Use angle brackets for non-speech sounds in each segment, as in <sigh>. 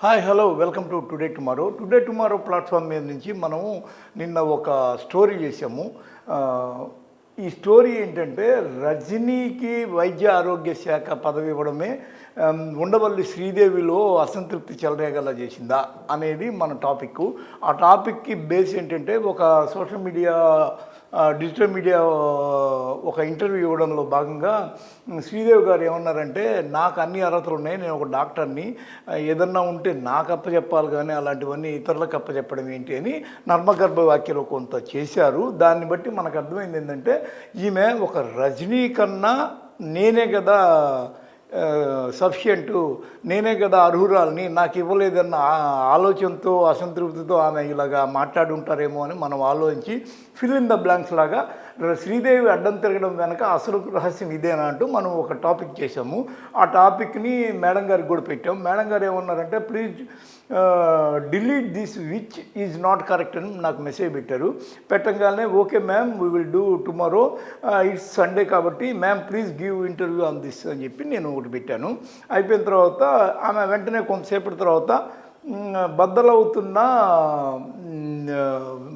Hi hello welcome to today tomorrow today tomorrow platform మీద నుంచి మనము నిన్న ఒక స్టోరీ చేసాము ఈ స్టోరీ ఏంటంటే రజనీకి వైద్య ఆరోగ్య శాఖ పదవి ఇవ్వడమే ఉండవల్లి శ్రీదేవిలో అసంతృప్తి చెలరేగలా చేసిందా అనేది మన టాపిక్ ఆ టాపిక్కి బేస్ ఏంటంటే ఒక సోషల్ మీడియా డిజిటల్ మీడియా ఒక ఇంటర్వ్యూ ఇవ్వడంలో భాగంగా శ్రీదేవి గారు ఏమన్నారంటే నాకు అన్ని అర్హతలు ఉన్నాయి నేను ఒక డాక్టర్ని. ఏదన్నా ఉంటే నాకు అప్పచెప్పాలి కానీ అలాంటివన్నీ ఇతరులకు అప్పచెప్పడం ఏంటి అని నర్మగర్భ వ్యాఖ్యలు కొంత చేశారు. దాన్ని బట్టి మనకు అర్థమైంది ఏంటంటే ఈమె ఒక రజనీ కన్నా నేనే కదా సఫిషియంట్. నేనే కదా అర్హురాలని నాకు ఇవ్వలేదన్న ఆలోచనతో అసంతృప్తితో ఆమె ఇలాగా మాట్లాడుంటారేమో అని మనం ఆలోచించి ఫిల్ ఇన్ ద బ్లాంక్స్ లాగా శ్రీదేవి అడ్డం తిరగడం వెనక అసలు రహస్యం ఇదేనా అంటూ మనం ఒక టాపిక్ చేసాము ఆ టాపిక్ని మేడం గారికి కూడా పెట్టాము మేడం గారు ఏమన్నారంటే please delete this which is not correct అని నాకు మెసేజ్ పెట్టారు. పెట్టగానే okay ma'am we will do tomorrow it's Sunday కాబట్టి ma'am please give interview on this అని చెప్పి నేను ఒకటి పెట్టాను. అయిపోయిన తర్వాత ఆమె వెంటనే కొంతసేపటి తర్వాత బద్దలవుతున్న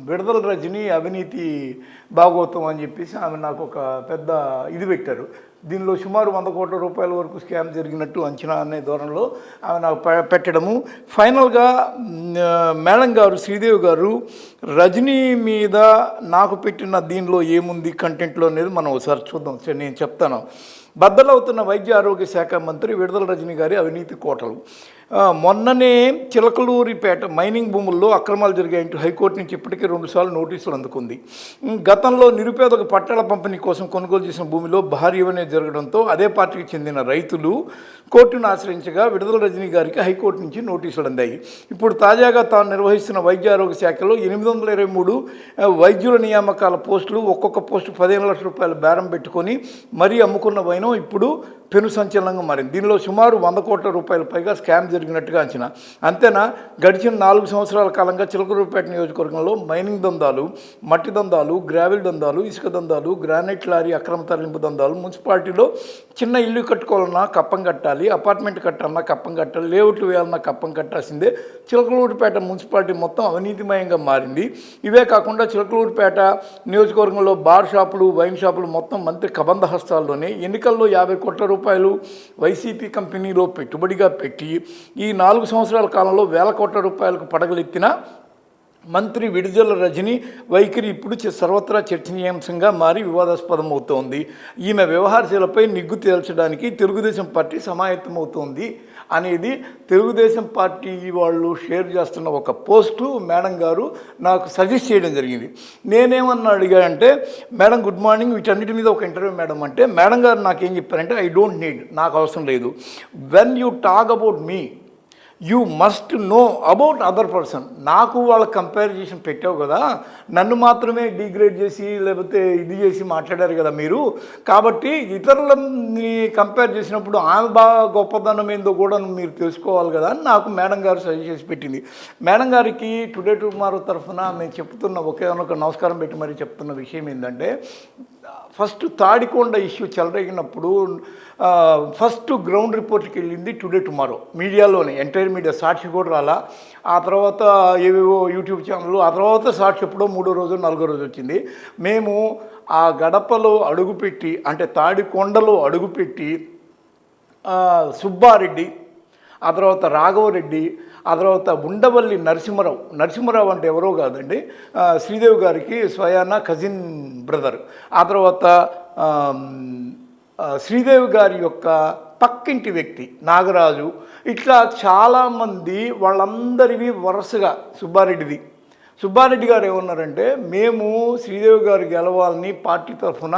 విడుదల రజని అవినీతి భాగవతం అని చెప్పేసి ఆమె నాకు ఒక పెద్ద ఇది పెట్టారు. దీనిలో సుమారు వంద కోట్ల రూపాయల వరకు స్కామ్ జరిగినట్టు అంచనా అనే ధోరణిలో ఆమె నాకు పె- పెట్టడము. ఫైనల్గా మేడం గారు శ్రీదేవి గారు రజనీ మీద నాకు పెట్టిన దీనిలో ఏముంది కంటెంట్లో అనేది మనం ఒకసారి చూద్దాం. సరే, నేను చెప్తాను. బద్దలవుతున్న వైద్య ఆరోగ్య శాఖ మంత్రి విడుదల రజనీ గారి అవినీతి కోటలు. మొన్ననే చిలకలూరిపేట మైనింగ్ భూముల్లో అక్రమాలు జరిగాయంటూ హైకోర్టు నుంచి ఇప్పటికే రెండుసార్లు నోటీసులు అందుకుంది. గతంలో నిరుపేదకు పట్టాల పంపిణీ కోసం కొనుగోలు చేసిన భూమిలో భారీ ఇవనే జరగడంతో అదే పార్టీకి చెందిన రైతులు కోర్టును ఆశ్రయించగా విడుదల రజనీ గారికి హైకోర్టు నుంచి నోటీసులు అందాయి. ఇప్పుడు తాజాగా తాను నిర్వహిస్తున్న వైద్య ఆరోగ్య శాఖలో ఎనిమిది వందల ఇరవై మూడు వైద్యుల నియామకాల పోస్టులు ఒక్కొక్క పోస్టు పదిహేను లక్షల రూపాయలు బేరం పెట్టుకొని మరీ అమ్ముకున్న వైనం ఇప్పుడు పెను సంచలనంగా మారింది. దీనిలో సుమారు వంద కోట్ల రూపాయల పైగా స్కామ్ జరిగినట్టుగా అంచనా. అంతేనా? గడిచిన నాలుగు సంవత్సరాల కాలంగా చిలకలూరుపేట నియోజకవర్గంలో మైనింగ్ దందాలు మట్టి దందాలు గ్రావెల్ దందాలు ఇసుక దందాలు గ్రానైట్ లారీ అక్రమ తరలింపు దందాలు మున్సిపాలిటీలో చిన్న ఇల్లు కట్టుకోవాలన్నా కప్పం కట్టాలి అపార్ట్మెంట్ కట్టాలన్నా కప్పం కట్టాలి లేఅవుట్లు వేయాలన్నా కప్పం కట్టాల్సిందే. చిలకలూరుపేట మున్సిపాలిటీ మొత్తం అవినీతిమయంగా మారింది. ఇవే కాకుండా చిలకలూరుపేట నియోజకవర్గంలో బార్ షాపులు వైన్ షాపులు మొత్తం మంత్రి కబంధ హస్తాల్లోనే ఎన్నికల్లో యాభై కోట్ల రూపాయలు రూపాయలు వైసీపీ కంపెనీలో పెట్టుబడిగా పెట్టి ఈ నాలుగు సంవత్సరాల కాలంలో వేల కోట్ల రూపాయలకు పడగలెత్తిన మంత్రి విడుదల రజని వైఖరి ఇప్పుడు సర్వత్రా చర్చనీయాంశంగా మారి వివాదాస్పదం అవుతోంది ఈమె వ్యవహారశీలపై నిగ్గు తేల్చడానికి తెలుగుదేశం పార్టీ సమాయత్తమవుతోంది. అనేది తెలుగుదేశం పార్టీ వాళ్ళు షేర్ చేస్తున్న ఒక పోస్టు. మేడం గారు నాకు సజెస్ట్ చేయడం జరిగింది. నేనేమన్నా అడిగానంటే మేడం గుడ్ మార్నింగ్. వీటన్నిటి మీద ఒక ఇంటర్వ్యూ మేడం అంటే మేడం గారు నాకేం చెప్పారంటే ఐ డోంట్ నీడ్ నాకు అవసరం లేదు. When you talk about me you must know about other person నాకు వాళ్ళ కంపారిజేషన్ పెట్టావు కదా నన్ను మాత్రమే డిగ్రేడ్ చేసి లేకపోతే ఇది చేసి మాట్లాడారు కదా మీరు. కాబట్టి ఇతరులని కంపేర్ చేసినప్పుడు ఆమె బాగా గొప్పదనం ఏందో కూడా మీరు తెలుసుకోవాలి కదా అని నాకు మేడం గారు సజెస్ట్ చేసి పెట్టింది. మేడం గారికి టుడే టుమారో తరఫున మేము చెప్తున్న ఒకే ఒక నమస్కారం పెట్టి మరీ చెప్తున్న విషయం ఏంటంటే ఫస్ట్ తాడికొండ ఇష్యూ చెలరేగినప్పుడు ఫస్ట్ గ్రౌండ్ రిపోర్ట్కి వెళ్ళింది టుడే టుమారో. మీడియాలోనే ఎంటైర్ మీడియా సాక్షి కూడా రాలా. ఆ తర్వాత ఏవేవో యూట్యూబ్ ఛానల్ ఆ తర్వాత సాక్షి ఎప్పుడో మూడో రోజు నాలుగో రోజు వచ్చింది. మేము ఆ గడపలో అడుగుపెట్టి అంటే తాడికొండలో అడుగుపెట్టి సుబ్బారెడ్డి ఆ తర్వాత రాఘవరెడ్డి ఆ తర్వాత ఉండవల్లి నరసింహరావు. నరసింహరావు అంటే ఎవరో కాదండి. శ్రీదేవి గారికి స్వయాన కజిన్ బ్రదర్. ఆ తర్వాత శ్రీదేవి గారి యొక్క పక్కింటి వ్యక్తి నాగరాజు. ఇట్లా చాలామంది వాళ్ళందరివి వరుసగా సుబ్బారెడ్డిది. సుబ్బారెడ్డి గారు ఏమన్నారంటే మేము శ్రీదేవి గారు గెలవాలని పార్టీ తరఫున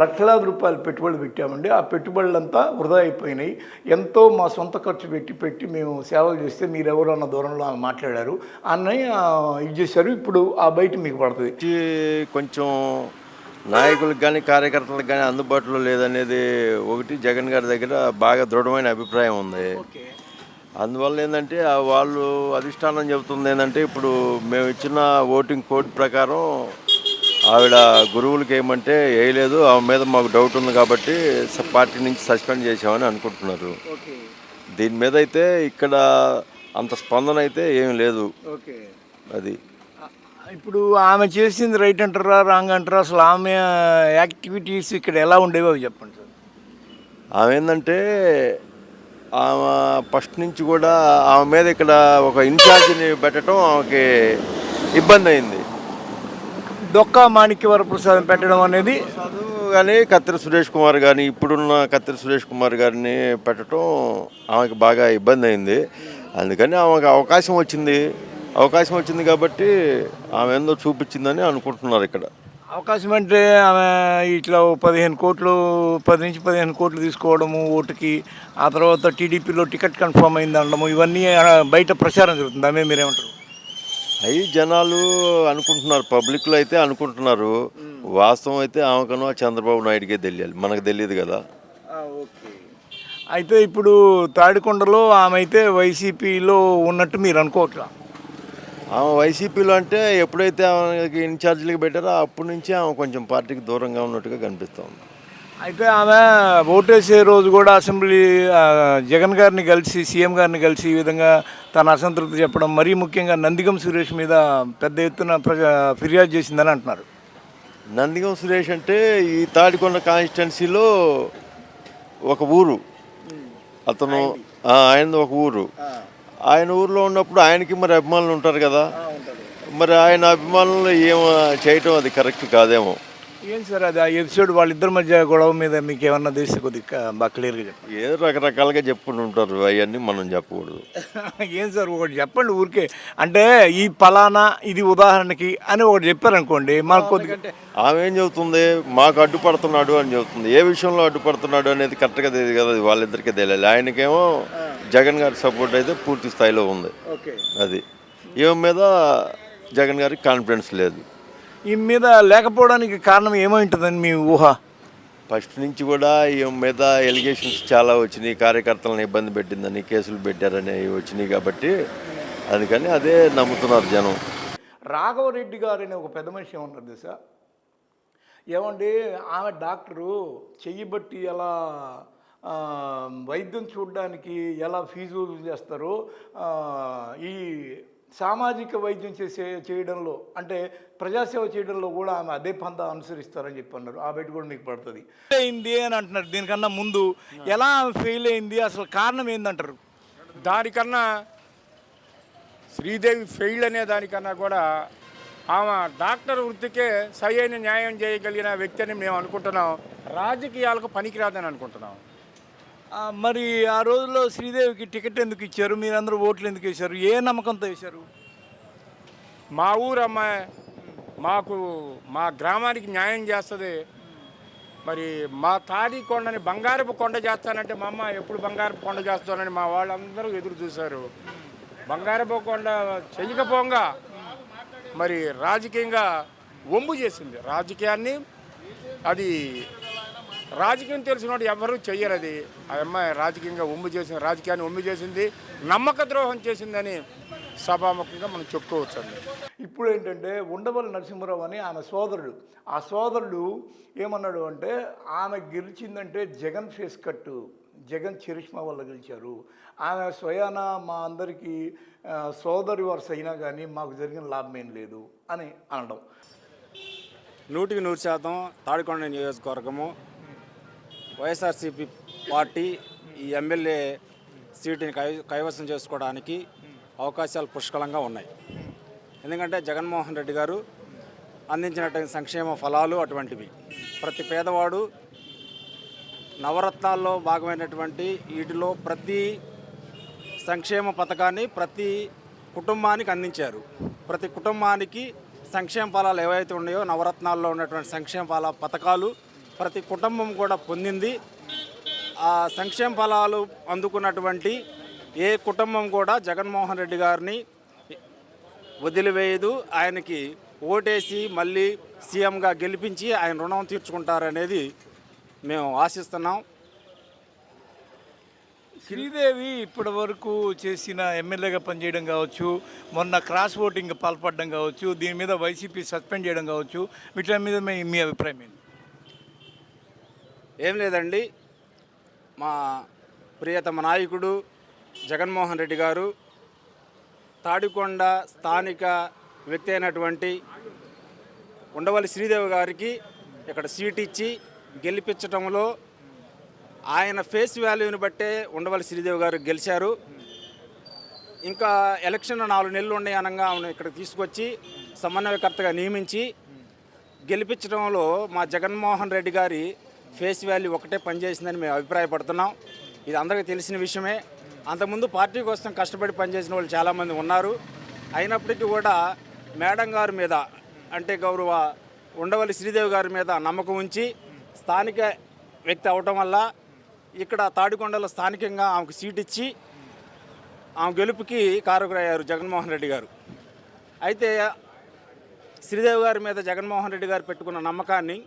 లక్షలాది రూపాయలు పెట్టుబడి పెట్టామండి. ఆ పెట్టుబడులంతా వృధా అయిపోయినాయి. ఎంతో మా సొంత ఖర్చు పెట్టి పెట్టి మేము సేవలు చేస్తే మీరు ఎవరు అన్న దూరంలో ఆమె మాట్లాడారు. అన్నయ్య ఇది చేశారు. ఇప్పుడు ఆ బయట మీకు పడుతుంది. కొంచెం నాయకులకు కానీ కార్యకర్తలకు కానీ అందుబాటులో లేదనేది ఒకటి. జగన్ గారి దగ్గర బాగా దృఢమైన అభిప్రాయం ఉంది. అందువల్ల ఏంటంటే ఆ వాళ్ళు అధిష్టానం చెబుతుంది ఏంటంటే ఇప్పుడు మేము ఇచ్చిన ఓటింగ్ కోడ్ ప్రకారం ఆవిడ గురువులకి ఏమంటే వేయలేదు ఆమె మీద మాకు డౌట్ ఉంది కాబట్టి పార్టీ నుంచి సస్పెండ్ చేసామని అనుకుంటున్నారు. దీని మీద అయితే ఇక్కడ అంత స్పందన అయితే ఏం లేదు. ఓకే. అది. ఇప్పుడు ఆమె చేసింది రైట్ అంటారా రాంగ్ అంటారా? అసలు ఆమె యాక్టివిటీస్ ఇక్కడ ఎలా ఉండేవో అవి చెప్పండి సార్. ఆమె ఏంటంటే ఆమె ఫస్ట్ నుంచి కూడా ఆమె మీద ఇక్కడ ఒక ఇన్ఛార్జిని పెట్టడం ఆమెకి ఇబ్బంది అయింది. దొక్కా మాణిక్య వరప్రసాదం పెట్టడం అనేది కానీ కత్తిరి సురేష్ కుమార్ కానీ ఇప్పుడున్న కత్తిరి సురేష్ కుమార్ గారిని పెట్టడం ఆమెకి బాగా ఇబ్బంది అయింది. అందుకని ఆమెకు అవకాశం వచ్చింది. అవకాశం వచ్చింది కాబట్టి ఆమె ఏందో చూపించిందని అనుకుంటున్నారు ఇక్కడ. అవకాశం అంటే ఆమె ఇట్లా పదిహేను కోట్లు పది నుంచి పదిహేను కోట్లు తీసుకోవడము ఓటుకి ఆ తర్వాత టీడీపీలో టికెట్ కన్ఫర్మ్ అయింది అనడము ఇవన్నీ బయట ప్రచారం జరుగుతుంది. ఆమె మీరేమంటారు? అవి జనాలు అనుకుంటున్నారు పబ్లిక్లో అయితే అనుకుంటున్నారు. వాస్తవం అయితే ఆమెకనో చంద్రబాబు నాయుడికే తెలియాలి మనకు తెలియదు కదా. ఓకే. అయితే ఇప్పుడు తాడికొండలో ఆమె అయితే వైసీపీలో ఉన్నట్టు మీరు అనుకోవట్లా? ఆమె వైసీపీలో అంటే ఎప్పుడైతే ఆమెకి ఇన్ఛార్జీలకు పెట్టారో అప్పటి నుంచి ఆమె కొంచెం పార్టీకి దూరంగా ఉన్నట్టుగా కనిపిస్తుంది. అయితే ఆమె ఓటేసే రోజు కూడా అసెంబ్లీ జగన్ గారిని కలిసి సీఎం గారిని కలిసి ఈ విధంగా తన అసంతృప్తి చెప్పడం మరీ ముఖ్యంగా నందిగం సురేష్ మీద పెద్ద ఎత్తున ప్రజా ఫిర్యాదు చేసిందని అంటున్నారు. నందిగం సురేష్ అంటే ఈ తాడికొండ కాన్స్టిట్యున్సీలో ఒక ఊరు. అతను ఆయనది ఒక ఊరు. ఆయన ఊర్లో ఉన్నప్పుడు ఆయనకి మరి అభిమానులు ఉంటారు కదా. మరి ఆయన అభిమానులు ఏం చేయటం అది కరెక్ట్ కాదేమో. ఏం సార్ అది? ఆ ఎపిసోడ్ వాళ్ళిద్దరి మధ్య గొడవ మీద మీకు ఏమన్నా తెలిస్తే కొద్దిగా బాగా క్లియర్గా చెప్పండి. ఏదో రకరకాలుగా చెప్పుకుంటూ ఉంటారు అవన్నీ మనం చెప్పకూడదు. <laughs> ఏం సార్ ఒకటి చెప్పండి ఊరికే. అంటే ఈ పలానా ఇది ఉదాహరణకి అని ఒకటి చెప్పారనుకోండి మాకు కొద్దిగా ఆమె ఏం చెబుతుంది? మాకు అడ్డుపడుతున్నాడు అని చెబుతుంది. ఏ విషయంలో అడ్డుపడుతున్నాడు అనేది కరెక్ట్గా తెలియదు కదా అది వాళ్ళిద్దరికీ తెలియాలి. ఆయనకేమో జగన్ గారి సపోర్ట్ అయితే పూర్తి స్థాయిలో ఉంది. ఓకే. అది. ఈమె మీద జగన్ గారికి కాన్ఫిడెన్స్ లేదు. ఈ మీద లేకపోవడానికి కారణం ఏమై ఉంటుందని మీ ఊహ? ఫస్ట్ నుంచి కూడా ఈమె మీద ఎలిగేషన్స్ చాలా వచ్చినాయి. కార్యకర్తలను ఇబ్బంది పెట్టిందని కేసులు పెట్టారని వచ్చినాయి కాబట్టి అందుకని అదే నమ్ముతున్నారు జనం. రాఘవరెడ్డి గారు అనే ఒక పెద్ద మనిషి ఏమన్నారు తెలుసా? ఏమండి ఆమె డాక్టరు చెయ్యి బట్టి ఎలా ఆ, వైద్యం చూడడానికి ఎలా ఫీజు చేస్తారో? ఆ, ఈ సామాజిక వైద్యం చేసే చేయడంలో అంటే ప్రజాసేవ చేయడంలో కూడా ఆమె అదే పంత అనుసరిస్తారని చెప్పి అన్నారు. ఆ బయట కూడా మీకు పడుతుంది. అయింది అని అంటున్నారు. దీనికన్నా ముందు ఎలా ఆమె ఫెయిల్ అయింది? అసలు కారణం ఏందంటారు? దానికన్నా శ్రీదేవి ఫెయిల్ అనే దానికన్నా కూడా ఆమె డాక్టర్ వృత్తికే సరైన న్యాయం చేయగలిగిన వ్యక్తి అని మేము అనుకుంటున్నాం. రాజకీయాలకు పనికిరాదని అనుకుంటున్నాం. మరి ఆ రోజుల్లో శ్రీదేవికి టికెట్ ఎందుకు ఇచ్చారు? మీరందరూ ఓట్లు ఎందుకు వేశారు? ఏ నమ్మకంతో వేశారు? మా ఊరు అమ్మాయి మాకు మా గ్రామానికి న్యాయం చేస్తుంది. మరి మా తాడి కొండని బంగారపు కొండ చేస్తానంటే మా అమ్మ ఎప్పుడు బంగారపు కొండ చేస్తానని మా వాళ్ళందరూ ఎదురు చూశారు. బంగారపు కొండ చెయ్యకపోగా మరి రాజకీయంగా ఒంబు చేసింది. రాజకీయాన్ని అది రాజకీయం తెలిసినోడు ఎవరు చెయ్యరు అది ఆ అమ్మాయి రాజకీయంగా ఒమ్ము చేసింది రాజకీయాన్ని ఒమ్ము చేసింది నమ్మక ద్రోహం చేసిందని సభాముఖంగా మనం చెప్పుకోవచ్చు అండి. ఇప్పుడు ఏంటంటే ఉండవల్లి నరసింహరావు అని ఆమె సోదరుడు. ఆ సోదరుడు ఏమన్నాడు అంటే ఆమె గెలిచిందంటే జగన్ ఫేస్ కట్టు. జగన్ చరిష్మా వల్ల గెలిచారు. ఆమె స్వయాన మా అందరికీ సోదరి వరుస అయినా కానీ మాకు జరిగిన లాభం ఏం లేదు అని అనడం. నూటికి నూరు శాతం తాడికొండ నియోజకవర్గము వైఎస్ఆర్సీపీ పార్టీ ఈ ఎమ్మెల్యే సీటుని కై కైవసం చేసుకోవడానికి అవకాశాలు పుష్కలంగా ఉన్నాయి. ఎందుకంటే జగన్మోహన్ రెడ్డి గారు అందించినటువంటి సంక్షేమ ఫలాలు అటువంటివి. ప్రతి పేదవాడు నవరత్నాల్లో భాగమైనటువంటి వీటిలో ప్రతి సంక్షేమ పథకాన్ని ప్రతి కుటుంబానికి అందించారు. ప్రతి కుటుంబానికి సంక్షేమ ఫలాలు ఏవైతే ఉన్నాయో నవరత్నాల్లో ఉన్నటువంటి సంక్షేమ ఫల పథకాలు ప్రతి కుటుంబం కూడా పొందింది. ఆ సంక్షేమ ఫలాలు అందుకున్నటువంటి ఏ కుటుంబం కూడా జగన్మోహన్ రెడ్డి గారిని వదిలివేయదు. ఆయనకి ఓటేసి మళ్ళీ సీఎంగా గెలిపించి ఆయన రుణం తీర్చుకుంటారనేది మేము ఆశిస్తున్నాం. శ్రీదేవి ఇప్పటి వరకు చేసిన ఎమ్మెల్యేగా పనిచేయడం కావచ్చు మొన్న క్రాస్ ఓటింగ్ పాల్పడడం కావచ్చు దీని మీద వైసీపీ సస్పెండ్ చేయడం కావచ్చు వీటి మీద మీ మీ అభిప్రాయం ఏం లేదండి. మా ప్రియతమ నాయకుడు జగన్మోహన్ రెడ్డి గారు తాడికొండ స్థానిక వ్యక్తి అయినటువంటి ఉండవల్లి శ్రీదేవి గారికి ఇక్కడ సీట్ ఇచ్చి గెలిపించడంలో ఆయన ఫేస్ వాల్యూని బట్టే ఉండవల్లి శ్రీదేవి గారు గెలిచారు. ఇంకా ఎలక్షన్ నాలుగు నెలలు ఉన్నాయి అనగా ఆమెను ఇక్కడ తీసుకొచ్చి సమన్వయకర్తగా నియమించి గెలిపించడంలో మా జగన్మోహన్ రెడ్డి గారి ఫేస్ వాల్యూ ఒకటే పనిచేసిందని మేము అభిప్రాయపడుతున్నాం. ఇది అందరికీ తెలిసిన విషయమే. అంతకుముందు పార్టీ కోసం కష్టపడి పనిచేసిన వాళ్ళు చాలామంది ఉన్నారు. అయినప్పటికీ కూడా మేడం గారి మీద అంటే గౌరవ ఉండవల్లి శ్రీదేవి గారి మీద నమ్మకం ఉంచి స్థానిక వ్యక్తి అవటం వల్ల ఇక్కడ తాడికొండలో స్థానికంగా ఆమెకు సీట్ ఇచ్చి ఆమె గెలుపుకి కారకురయ్యారు జగన్మోహన్ రెడ్డి గారు. అయితే శ్రీదేవి గారి మీద జగన్మోహన్ రెడ్డి గారు పెట్టుకున్న నమ్మకాన్ని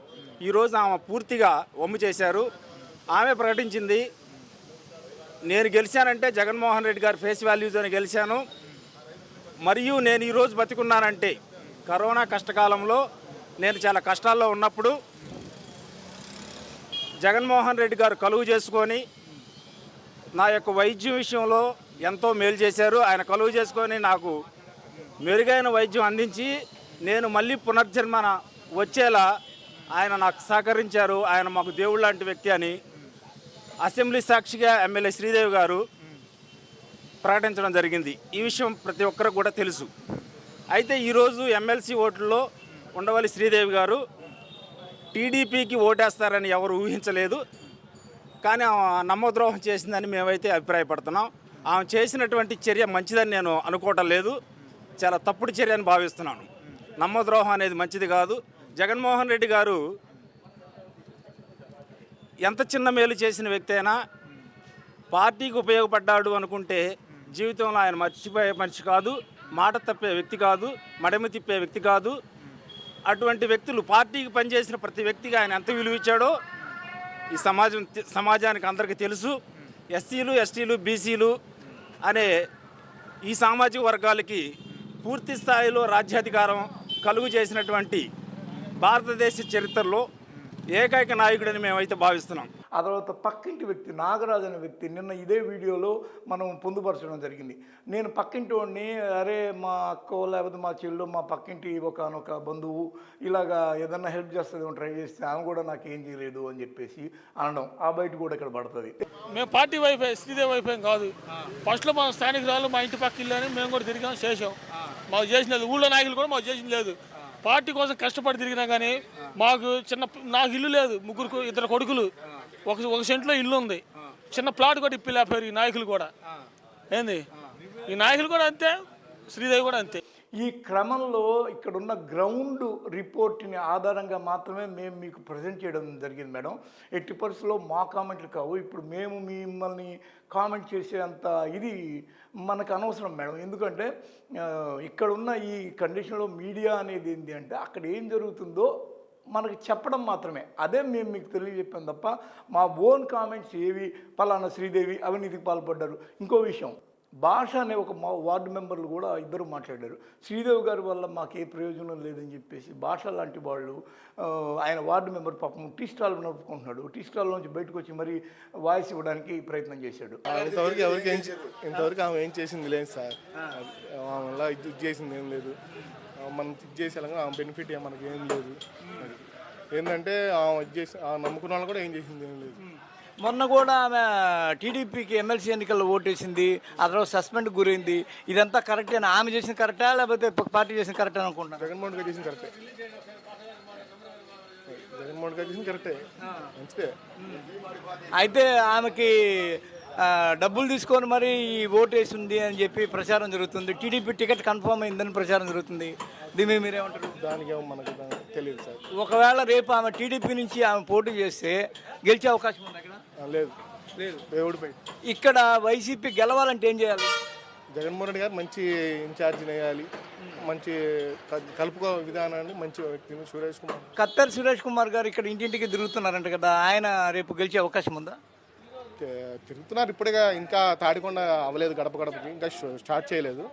ఈరోజు ఆమె పూర్తిగా వమ్ము చేశారు. ఆమె ప్రకటించింది నేను గెలిచానంటే జగన్మోహన్ రెడ్డి గారి ఫేస్ వాల్యూతోనే గెలిచాను. మరియు నేను ఈరోజు బతికున్నానంటే కరోనా కష్టకాలంలో నేను చాలా కష్టాల్లో ఉన్నప్పుడు జగన్మోహన్ రెడ్డి గారు కలువు చేసుకొని నా యొక్క వైద్యం విషయంలో ఎంతో మేలు చేశారు. ఆయన కలువు చేసుకొని నాకు మెరుగైన వైద్యం అందించి నేను మళ్ళీ పునర్జన్మన వచ్చేలా ఆయన నాకు సహకరించారు. ఆయన మాకు దేవుడు లాంటి వ్యక్తి అని. అసెంబ్లీ సాక్షిగా ఎమ్మెల్యే శ్రీదేవి గారు ప్రకటించడం జరిగింది. ఈ విషయం ప్రతి ఒక్కరికి కూడా తెలుసు. అయితే ఈరోజు ఎమ్మెల్సీ ఓట్లలో ఉండవల్లి శ్రీదేవి గారు టీడీపీకి ఓటేస్తారని ఎవరు ఊహించలేదు. కానీ ఆమె నమ్మద్రోహం చేసిందని మేమైతే అభిప్రాయపడుతున్నాం. ఆమె చేసినటువంటి చర్య మంచిదని నేను అనుకోవటం లేదు. చాలా తప్పుడు చర్య అని భావిస్తున్నాను. నమ్మద్రోహం అనేది మంచిది కాదు. జగన్మోహన్ రెడ్డి గారు ఎంత చిన్న మేలు చేసిన వ్యక్తి అయినా పార్టీకి ఉపయోగపడ్డాడు అనుకుంటే జీవితంలో ఆయన మర్చిపోయే మనిషి కాదు మాట తప్పే వ్యక్తి కాదు మడమ తిప్పే వ్యక్తి కాదు. అటువంటి వ్యక్తులు పార్టీకి పనిచేసిన ప్రతి వ్యక్తిగా ఆయన ఎంత విలువ ఇచ్చాడో ఈ సమాజం సమాజానికి అందరికీ తెలుసు. ఎస్సీలు ఎస్టీలు బీసీలు అనే ఈ సామాజిక వర్గాలకి పూర్తి స్థాయిలో రాజ్యాధికారం కలుగు చేసినటువంటి భారతదేశ చరిత్రలో ఏకైక నాయకుడని మేమైతే భావిస్తున్నాం. ఆ తర్వాత పక్కింటి వ్యక్తి నాగరాజు అనే వ్యక్తి నిన్న ఇదే వీడియోలో మనం పొందుపరచడం జరిగింది. నేను పక్కింటి వాడిని అరే మా అక్కో లేకపోతే మా చెల్లు మా పక్కింటి ఒకనొక బంధువు ఇలాగా ఏదన్నా హెల్ప్ చేస్తుంది ట్రై చేస్తే ఆమె కూడా నాకు ఏం చేయలేదు అని చెప్పేసి అనడం ఆ బయట కూడా ఇక్కడ పడుతుంది. మేము పార్టీ వైఫై శ్రీదేవి వైఫై కాదు. ఫస్ట్లో మా స్థానికురాలు మా ఇంటి పక్క ఇల్లు అని మేము కూడా తిరిగాం చేసాం మాకు చేసినది ఊళ్ళో నాయకులు కూడా మాకు చేసింది లేదు. పార్టీ కోసం కష్టపడి తిరిగినా కానీ మాకు చిన్న నాకు ఇల్లు లేదు ముగ్గురు ఇద్దరు కొడుకులు. ఒక ఒక సెంట్లో ఇల్లు ఉంది. చిన్న ప్లాట్ కూడా ఇప్పిలేపారు ఈ నాయకులు కూడా. ఏంది? ఈ నాయకులు కూడా అంతే శ్రీదేవి కూడా అంతే. ఈ క్రమంలో ఇక్కడున్న గ్రౌండ్ రిపోర్ట్ని ఆధారంగా మాత్రమే మేము మీకు ప్రజెంట్ చేయడం జరిగింది మేడం. ఎట్టి పరిస్థితుల్లో మా కామెంట్లు కావు. ఇప్పుడు మేము మిమ్మల్ని కామెంట్ చేసేంత ఇది మనకు అనవసరం మేడం. ఎందుకంటే ఇక్కడున్న ఈ కండిషన్లో మీడియా అనేది ఏంటి అంటే అక్కడ ఏం జరుగుతుందో మనకు చెప్పడం మాత్రమే. అదే మేము మీకు తెలియజెప్పాం తప్ప మా ఓన్ కామెంట్స్ ఏవి? పలానా శ్రీదేవి అవినీతికి పాల్పడ్డారు. ఇంకో విషయం భాష అనే ఒక మా వార్డు మెంబర్లు కూడా ఇద్దరు మాట్లాడారు. శ్రీదేవి గారి వల్ల మాకు ఏ ప్రయోజనం లేదని చెప్పేసి భాష లాంటి వాళ్ళు ఆయన వార్డు మెంబర్ పాపం టీ స్టాల్ నడుపుకుంటున్నాడు. టీ స్టాల్ నుంచి బయటకు వచ్చి మరీ వాయిస్ ఇవ్వడానికి ప్రయత్నం చేశాడు. ఇంతవరకు ఎవరికి ఏం ఇంతవరకు ఆమె ఏం చేసింది లేదు సార్. ఆమె వల్ల ఇది చేసింది ఏం లేదు. మనం ఇది చేసేలాగా ఆమె బెనిఫిట్ ఏం మనకి ఏం లేదు. ఏంటంటే ఆమె ఇది చేసి ఆమె నమ్ముకున్న వాళ్ళు కూడా ఏం చేసింది ఏం లేదు. మొన్న కూడా ఆమె టీడీపీకి ఎమ్మెల్సీ ఎన్నికల్లో ఓటేసింది ఆ తర్వాత సస్పెండ్ గురైంది. ఇదంతా కరెక్టేనా ఆమె చేసిన కరెక్టా లేకపోతే పార్టీ చేసిన కరెక్టా అనుకుంటున్నాను జగన్మోహన్ గారు చేసింది కరెక్టే. జగన్మోహన్ గారు చేసింది కరెక్టే. మంచిదే అయితే ఆమెకి డబ్బులు తీసుకొని మరి ఈ ఓటేసింది అని చెప్పి ప్రచారం జరుగుతుంది. టీడీపీ టికెట్ కన్ఫర్మ్ అయిందని ప్రచారం జరుగుతుంది. దీని మీరేమంటారు? దానికి మనకు తెలియదు సార్. ఒకవేళ రేపు ఆమె టీడీపీ నుంచి ఆమె పోటీ చేస్తే గెలిచే అవకాశం ఉంది లేదు. లేదు. దేవుడి పై ఇక్కడ వైసీపీ గెలవాలంటే ఏం చేయాలి? జగన్మోహన్ రెడ్డి గారు మంచి ఇన్ఛార్జిని వేయాలి మంచి కలుపుకో విధానాన్ని మంచి వ్యక్తిని సురేష్ కుమార్. కత్తర్ సురేష్ కుమార్ గారు ఇక్కడ ఇంటింటికి తిరుగుతున్నారంట కదా ఆయన రేపు గెలిచే అవకాశం ఉందా? తిరుగుతున్నారు ఇప్పుడుగా ఇంకా తాడికొండ అవ్వలేదు గడప గడపకి ఇంకా స్టార్ట్ చేయలేదు.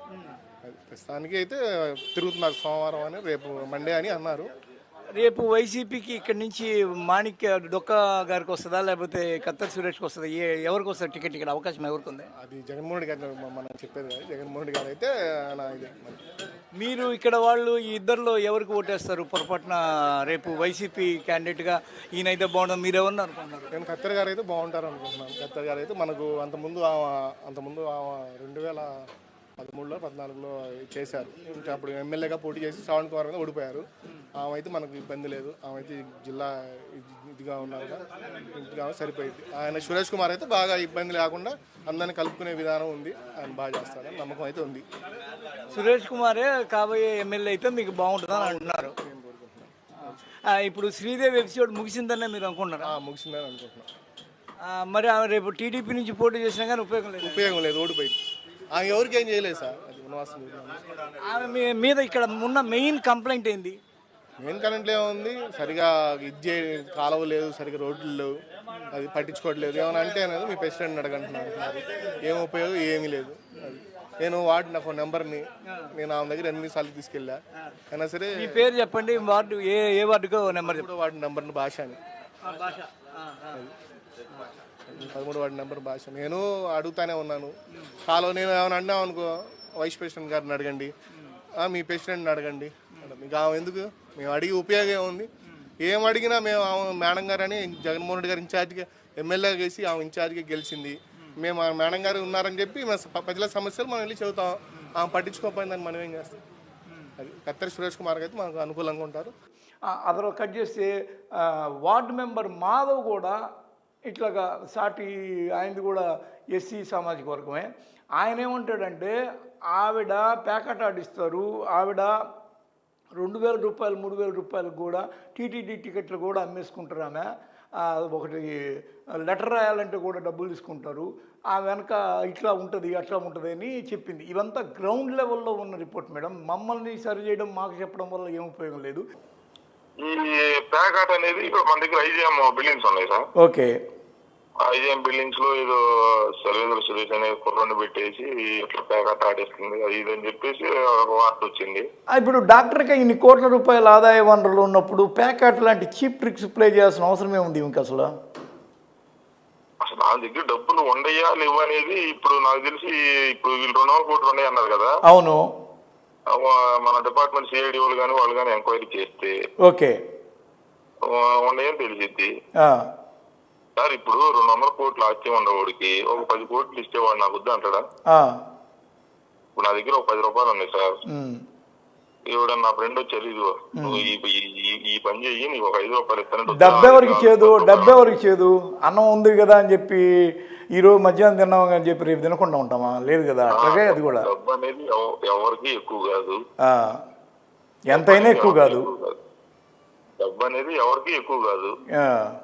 ప్రస్తుతానికి అయితే తిరుగుతున్నారు సోమవారం అని రేపు మండే అని అన్నారు. రేపు వైసీపీకి ఇక్కడి నుంచి మాణిక్య డొక్క గారికి వస్తుందా? లేకపోతే కత్తర్ సురేష్కి వస్తుందా? ఏ ఎవరికి వస్తుంది టికెట్ ఇక్కడ? అవకాశం ఎవరికి ఉంది? అది జగన్మోహన్ రెడ్డి గారు మనం చెప్పేది కాదు. జగన్మోహన్ రెడ్డి గారు అయితే ఇదే. మరి. ఇక్కడ వాళ్ళు ఈ ఇద్దరిలో ఎవరికి ఓటేస్తారు పొరపాటున రేపు వైసీపీ క్యాండిడేట్గా ఈయనైతే బాగుంటుంది మీరు ఎవరిని అనుకుంటున్నారు? నేను ఖత్తర్ గారు అయితే బాగుంటారు అనుకుంటున్నాను. ఖత్తర్ గారు అయితే మనకు అంతకుముందు అంతకుముందు రెండు వేల పదమూడులో పద్నాలుగులో చేశారు. అప్పుడు ఎమ్మెల్యేగా పోటీ చేసి శ్రావణ్ కుమార్ మీద ఓడిపోయారు. ఆమె అయితే మనకు ఇబ్బంది లేదు. ఆమె అయితే జిల్లా ఇది- ఇదిగా ఉన్నారు ఇంటిగా సరిపోయింది. ఆయన సురేష్ కుమార్ అయితే బాగా ఇబ్బంది లేకుండా అందరిని కలుపుకునే విధానం ఉంది. ఆయన బాగా చేస్తాడని నమ్మకం అయితే ఉంది. సురేష్ కుమారే కాబోయే ఎమ్మెల్యే అయితే మీకు బాగుంటుందని అంటున్నారు. ఇప్పుడు శ్రీదేవి ఎపిసోడ్ ముగిసిందనే మీరు అనుకుంటున్నారా? ముగిసిందని అనుకుంటున్నాను మరి ఆమె రేపు టీడీపీ నుంచి పోటీ చేసినా కానీ ఉపయోగం లేదు. ఉపయోగం లేదు. ఓడిపోయింది. ఆమె ఎవరికి ఏం చేయలేదు సార్? అది వనవాసం ఆమె మీ- మీద ఇక్కడ ఉన్న మెయిన్ కంప్లైంట్ ఏంది? మెయిన్ కరెంట్లో ఏముంది? సరిగా ఇది చే కాలువ లేదు సరిగా రోడ్లు లేవు అది పట్టించుకోవట్లేదు. ఏమైనా అంటే అనేది మీ ప్రెసిడెంట్ అడగంటున్నారు ఏం ఉపయోగం? ఏమీ లేదు. అది నేను వాడి నాకు నెంబర్ని నేను ఆమె దగ్గర ఎన్నిసార్లు తీసుకెళ్ళా. అయినా సరే మీ పేరు చెప్పండి వార్డు ఏ ఏ వార్డుకో నెంబర్ చెప్పండి. వాడి నెంబర్ని భాష అని. పదమూడు వాడి నెంబర్ భాష. నేను అడుగుతానే ఉన్నాను. కాలో నేను ఏమైనా అన్నాం అనుకో వైస్ ప్రెసిడెంట్ గారిని అడగండి. మీ ప్రెసిడెంట్ని అడగండి. మీకు ఆమె ఎందుకు? మేము అడిగి ఉపయోగం ఏముంది? ఏం అడిగినా మేము ఆమె మేడం గారు అని జగన్మోహన్ రెడ్డి గారు ఇన్ఛార్జ్గా ఎమ్మెల్యేగా వేసి ఆమె ఇన్ఛార్జ్గా గెలిచింది. మేము ఆ మేడం గారు ఉన్నారని చెప్పి ప్రజల సమస్యలు మనం వెళ్ళి చెబుతాం. ఆమె పట్టించుకోకపోయిందని మనం ఏం చేస్తాం? అది కత్తెర సురేష్ కుమార్ అయితే మనకు అనుకూలంగా ఉంటారు. అతను కట్ చేస్తే వార్డు మెంబర్ మాధవ్ కూడా ఇట్లాగా సాటి ఆయనది కూడా ఎస్సీ సామాజిక వర్గమే. ఆయన ఏమంటాడంటే ఆవిడ ప్యాకెట్ ఆడిస్తారు ఆవిడ రెండు వేల రూపాయలు మూడు వేల రూపాయలకు కూడా టీటీడీ టికెట్లు కూడా అమ్మేసుకుంటారు ఆమె. ఒకటి లెటర్ రాయాలంటే కూడా డబ్బులు తీసుకుంటారు. ఆ వెనక ఇట్లా ఉంటుంది అట్లా ఉంటుంది అని చెప్పింది. ఇవంతా గ్రౌండ్ లెవెల్లో ఉన్న రిపోర్ట్ మేడం. మమ్మల్ని సరి చేయడం మాకు చెప్పడం వల్ల ఏం ఉపయోగం లేదు. ఈ ప్యాకాట్ అనేది ఇప్పుడు మన దగ్గర ఐజిఎం బిల్డింగ్స్ ఉన్నాయి సార్. ఓకే. ఐజిఎం బిల్డింగ్స్లో ఏదో సర్వేంద్ర సురేష్ అనే కుర్రని పెట్టేసి ఇట్లా ప్యాకాట్ ఆడేస్తుంది. అది ఇది అని చెప్పేసి ఒక వార్త వచ్చింది. ఇప్పుడు డాక్టర్కి ఇన్ని కోట్ల రూపాయల ఆదాయ వనరులు ఉన్నప్పుడు ప్యాకెట్ లాంటి చీప్ ట్రిక్స్ ప్లే చేయాల్సిన అవసరం ఏముంది ఇంక అసలు? అసలు నా దగ్గర డబ్బులు ఉండయా లేవు అనేది ఇప్పుడు నాకు తెలిసి ఇప్పుడు వీళ్ళు రెండు వందల కోట్లు ఉన్నాయి అన్నారు కదా. అవును. మన డిపార్ట్మెంట్ సిఐడి వాళ్ళు కానీ వాళ్ళు కానీ ఎంక్వైరీ చేస్తే ఓకే. ఉన్నాయని తెలిసిద్ది? సార్ ఇప్పుడు రెండు వందల కోట్లు ఆస్తి ఉండవాడికి ఒక పది కోట్లు ఇచ్చేవాడు నాకు వద్దు అంటాడా? ఇప్పుడు నా దగ్గర ఒక పది రూపాయలు ఉన్నాయి సార్. ఇవిడ నా ఫ్రెండ్ నువ్వు ఈ పని చెయ్యి నీకు ఒక ఐదు రూపాయలు ఇస్తాను డబ్బు ఎవరికి చేదు డబ్బు ఎవరికి చేదు? అన్నం ఉంది కదా అని చెప్పి ఈరోజు మధ్యాహ్నం తిన్నాం అని చెప్పి రేపు తినకుండా ఉంటామా? లేదు కదా అట్లాగే అది కూడా. డబ్బు అనేది ఎవ- ఎవరికి ఎక్కువ కాదు. ఎంతైనా ఎక్కువ కాదు. డబ్బు అనేది ఎవరికి ఎక్కువ కాదు. ఆ,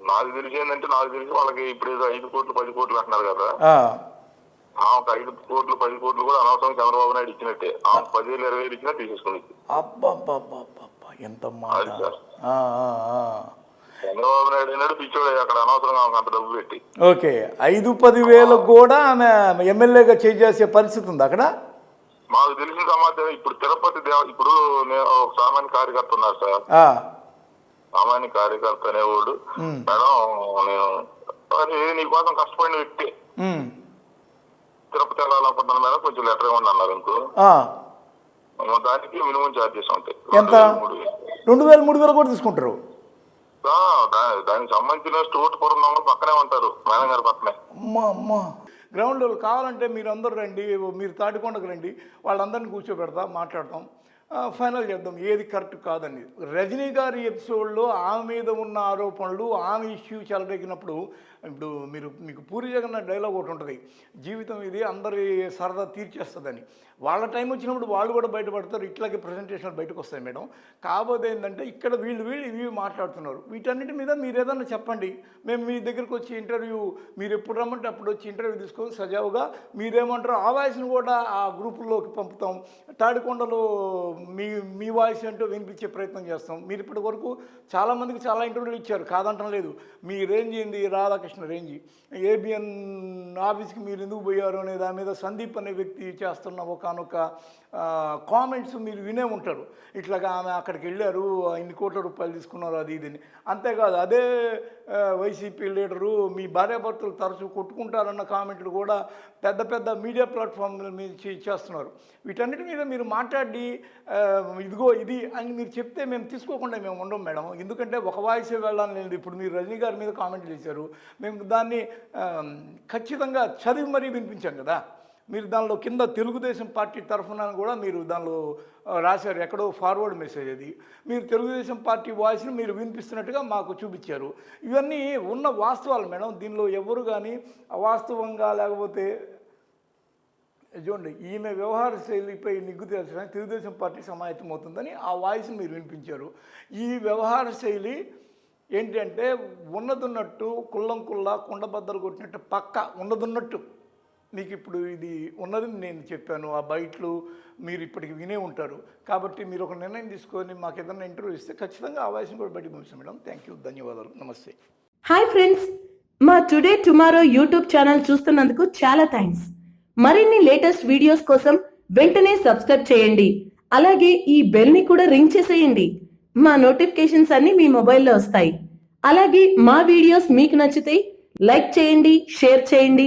నాకు తెలిసి ఏంటంటే నాకు తెలిసి వాళ్ళకి ఇప్పుడు ఏదో ఐదు కోట్లు పది కోట్లు అంటున్నారు కదా. ఆ, ఆ ఒక ఐదు కోట్లు పది కోట్లు కూడా అనవసరం చంద్రబాబు నాయుడు ఇచ్చినట్టే. ఆ పదివేలు ఇరవై వేలు ఇచ్చినా అబ్బబ్బబ్బబ్బబ్బ, ఎంత మాట. చంద్రబాబు నాయుడు అయినాడు పిచ్చోడే అక్కడ అనవసరంగా ఆమెకు అంత డబ్బు పెట్టి. ఓకే. ఐదు పది వేలకు కూడా ఆమె ఎమ్మెల్యేగా చేసే పరిస్థితి ఉంది అక్కడ? మాకు తెలిసిన సమాచారం ఇప్పుడు తిరుపతి దేవ ఇప్పుడు నేను ఒక సామాన్య కార్యకర్త ఉన్నారు సార్. సామాన్య కార్యకర్త అనేవాడు మేడం నేను అది నీకోసం కష్టపడిన వ్యక్తి. తిరుపతి వెళ్ళాలనుకుంటున్నాను మేడం కొంచెం లెటర్ ఇవ్వండి అన్నారు ఇంకో. దానికి మినిమం ఛార్జెస్ ఉంటాయి. ఎంత? రెండు వేలు, మూడు వేలు. వేలు వేలు కూడా తీసుకుంటారు. దానికి సంబంధించిన స్టోర్ పురం పక్కనే ఉంటారు. మేడం గారి పక్కనే. అమ్మ అమ్మ. గ్రౌండ్ కావాలంటే మీరు అందరూ రండి మీరు తాటికొండకు రండి వాళ్ళందరినీ కూర్చోబెడతాం మాట్లాడతాం. ఫైనల్ చేద్దాం. ఏది కరెక్ట్ కాదని రజనీ గారి ఎపిసోడ్లో ఆమె మీద ఉన్న ఆరోపణలు ఆమె ఇష్యూ చెలరెగినప్పుడు ఇప్పుడు మీరు మీకు పూరి జగన్నాథ్ డైలాగ్ ఒకటి ఉంటుంది. జీవితం ఇది అందరి సరదా తీర్చేస్తుందని. వాళ్ళ టైం వచ్చినప్పుడు వాళ్ళు కూడా బయటపడతారు ఇట్లాగే ప్రజెంటేషన్లు బయటకు వస్తాయి మేడం. కాకపోతే ఏంటంటే ఇక్కడ వీళ్ళు వీళ్ళు ఇవి మాట్లాడుతున్నారు. వీటన్నిటి మీద మీరు ఏదన్నా చెప్పండి. మేము మీ దగ్గరికి వచ్చి ఇంటర్వ్యూ మీరు ఎప్పుడు రమ్మంటే అప్పుడు వచ్చి ఇంటర్వ్యూ తీసుకొని సజావుగా మీరేమంటారు ఆ వాయిస్ని కూడా ఆ గ్రూపుల్లోకి పంపుతాం. తాడికొండలో మీ మీ వాయిస్ ఏంటో వినిపించే ప్రయత్నం చేస్తాం. మీరు ఇప్పటి వరకు చాలామందికి చాలా ఇంటర్వ్యూలు ఇచ్చారు. కాదంటం లేదు. మీ రేంజ్ ఏంది? రాధాకృష్ణ రేంజ్. ఏబిఎన్ ఆఫీస్కి మీరు ఎందుకు పోయారు అనే దాని మీద సందీప్ అనే వ్యక్తి చేస్తున్న ఒక కామెంట్స్ మీరు వినే ఉంటారు. ఇట్లాగా ఆమె అక్కడికి వెళ్ళారు ఇన్ని కోట్ల రూపాయలు తీసుకున్నారు అది ఇది అని. అంతేకాదు అదే వైసీపీ లీడరు మీ భార్యాభర్తలు తరచూ కొట్టుకుంటారన్న కామెంట్లు కూడా పెద్ద పెద్ద మీడియా ప్లాట్ఫామ్ల మీద చే- చేస్తున్నారు. వీటన్నిటి మీద మీరు మాట్లాడి ఇదిగో ఇది అని మీరు చెప్తే మేము తీసుకోకుండా మేము ఉండం మేడం. ఎందుకంటే ఒక వాయిసే వెళ్ళాలని లేదు. ఇప్పుడు మీరు రజనీ గారి మీద కామెంట్ చేశారు. మేము దాన్ని ఖచ్చితంగా చదివి మరీ వినిపించాం కదా. మీరు దానిలో కింద తెలుగుదేశం పార్టీ తరఫున కూడా మీరు దానిలో రాశారు. ఎక్కడో ఫార్వర్డ్ మెసేజ్ అది. మీరు తెలుగుదేశం పార్టీ వాయిస్ని మీరు వినిపిస్తున్నట్టుగా మాకు చూపించారు. ఇవన్నీ ఉన్న వాస్తవాలు మేడం. దీనిలో ఎవరు కానీ అవాస్తవంగా లేకపోతే చూడండి ఈమె వ్యవహార శైలిపై నిగ్గు తేల్చడానికి తెలుగుదేశం పార్టీ సమాయత్తమవుతుందని ఆ వాయిస్ని మీరు వినిపించారు. ఈ వ్యవహార శైలి ఏంటంటే ఉన్నదున్నట్టు కుల్లం కుళ్ళ కుండబద్దలు కొట్టినట్టు పక్క ఉన్నదున్నట్టు మీకు ఇప్పుడు ఇది ఉన్నది నేను చెప్పాను ఆ బయట్లు మీరు ఇప్పటికి వినే ఉంటారు. కాబట్టి మీరు ఒక నిర్ణయం తీసుకొని మాకు ఏదైనా ఇంటర్వ్యూ ఇస్తే ఖచ్చితంగా అవకాశం కూడా బయటకు పంపిస్తాం మేడం. థ్యాంక్ యూ ధన్యవాదాలు. నమస్తే. హాయ్ ఫ్రెండ్స్ మా టుడే టుమారో యూట్యూబ్ ఛానల్ చూస్తున్నందుకు చాలా థ్యాంక్స్ మరిన్ని లేటెస్ట్ వీడియోస్ కోసం వెంటనే సబ్స్క్రైబ్ చేయండి. అలాగే ఈ బెల్ని కూడా రింగ్ చేసేయండి. మా నోటిఫికేషన్స్ అన్ని మీ మొబైల్లో వస్తాయి. అలాగే మా వీడియోస్ మీకు నచ్చితే లైక్ చేయండి షేర్ చేయండి.